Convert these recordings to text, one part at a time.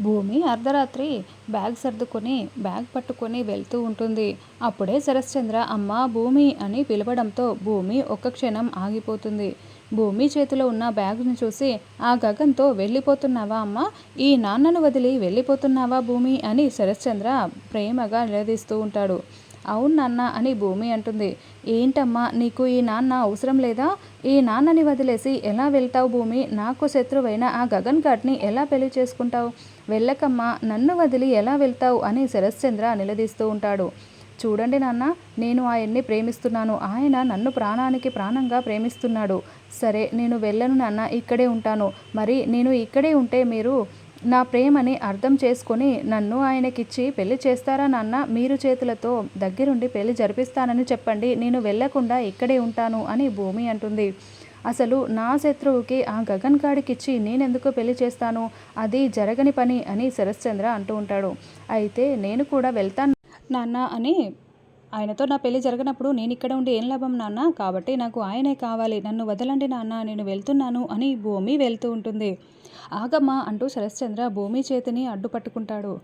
భూమి అర్ధరాత్రి బ్యాగ్ సర్దుకొని బ్యాగ్ పట్టుకొని వెళ్తూ ఉంటుంది. అప్పుడే శరశ్చంద్ర అమ్మ భూమి అని పిలవడంతో భూమి ఒక్క క్షణం ఆగిపోతుంది. భూమి చేతిలో ఉన్న బ్యాగ్ను చూసి ఆ గగన్తో వెళ్ళిపోతున్నావా అమ్మ? ఈ నాన్నను వదిలి వెళ్ళిపోతున్నావా భూమి? అని శరశ్చంద్ర ప్రేమగా నిలదీస్తూ ఉంటాడు. అవును నాన్న అని భూమి అంటుంది. ఏంటమ్మా నీకు ఈ నాన్న అవసరం లేదా? ఈ నాన్నని వదిలేసి ఎలా వెళ్తావు భూమి? నాకు శత్రువైన ఆ గగన్ ఘాట్ని ఎలా పెళ్ళి చేసుకుంటావు? వెళ్ళకమ్మా నన్ను వదిలి ఎలా వెళ్తావు? అని శరశ్చంద్ర నిలదీస్తూ ఉంటాడు. చూడండి నాన్న నేను ఆయన్ని ప్రేమిస్తున్నాను. ఆయన నన్ను ప్రాణానికి ప్రాణంగా ప్రేమిస్తున్నాడు. సరే నేను వెళ్ళను నాన్న ఇక్కడే ఉంటాను. మరి నేను ఇక్కడే ఉంటే మీరు నా ప్రేమని అర్థం చేసుకొని నన్ను ఆయనకిచ్చి పెళ్ళి చేస్తారా నాన్న? మీరు చేతులతో దగ్గరుండి పెళ్ళి జరిపిస్తానని చెప్పండి. నేను వెళ్ళకుండా ఇక్కడే ఉంటాను అని భూమి అంటుంది. అసలు నా శత్రువుకి ఆ గగన్ కాడికిచ్చి నేనెందుకు పెళ్ళి చేస్తాను? అది జరగని పని అని శరశ్చంద్ర అంటూ ఉంటాడు. అయితే నేను కూడా వెళ్తాను. నాన్న అని ఆయనతో నా పెళ్ళి జరగనప్పుడు నేను ఇక్కడ ఉండి ఏం లాభం నాన్న? కాబట్టి నాకు ఆయనే కావాలి. నన్ను వదలండి నాన్న. నేను వెళ్తున్నాను అని భూమి వెళ్తూ ఉంటుంది. ఆగమ్మా అంటూ శరశ్చంద్ర భూమి చేతిని అడ్డుపట్టుకుంటాడు.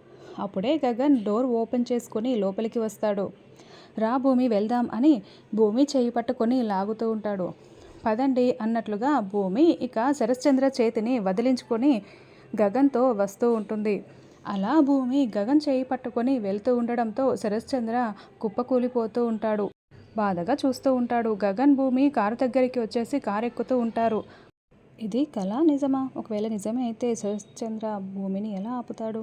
అప్పుడే గగన్ డోర్ ఓపెన్ చేసుకుని లోపలికి వస్తాడు. రా భూమి వెళ్దాం అని భూమి చేయి పట్టుకొని లాగుతూ ఉంటాడు. పదండి అన్నట్లుగా భూమి ఇక శరశ్చంద్ర చేతిని వదిలించుకొని గగన్తో వస్తూ ఉంటుంది. అలా భూమి గగన్ చేయి పట్టుకొని వెళ్తూ ఉండడంతో శరశ్చంద్ర కుప్పకూలిపోతూ ఉంటాడు. బాధగా చూస్తూ ఉంటాడు. గగన్ భూమి కారు దగ్గరికి వచ్చేసి కారు ఎక్కుతూ ఉంటారు. ఇది కళ నిజమా? ఒకవేళ నిజమే అయితే శరశ్చంద్ర భూమిని ఎలా ఆపుతాడు?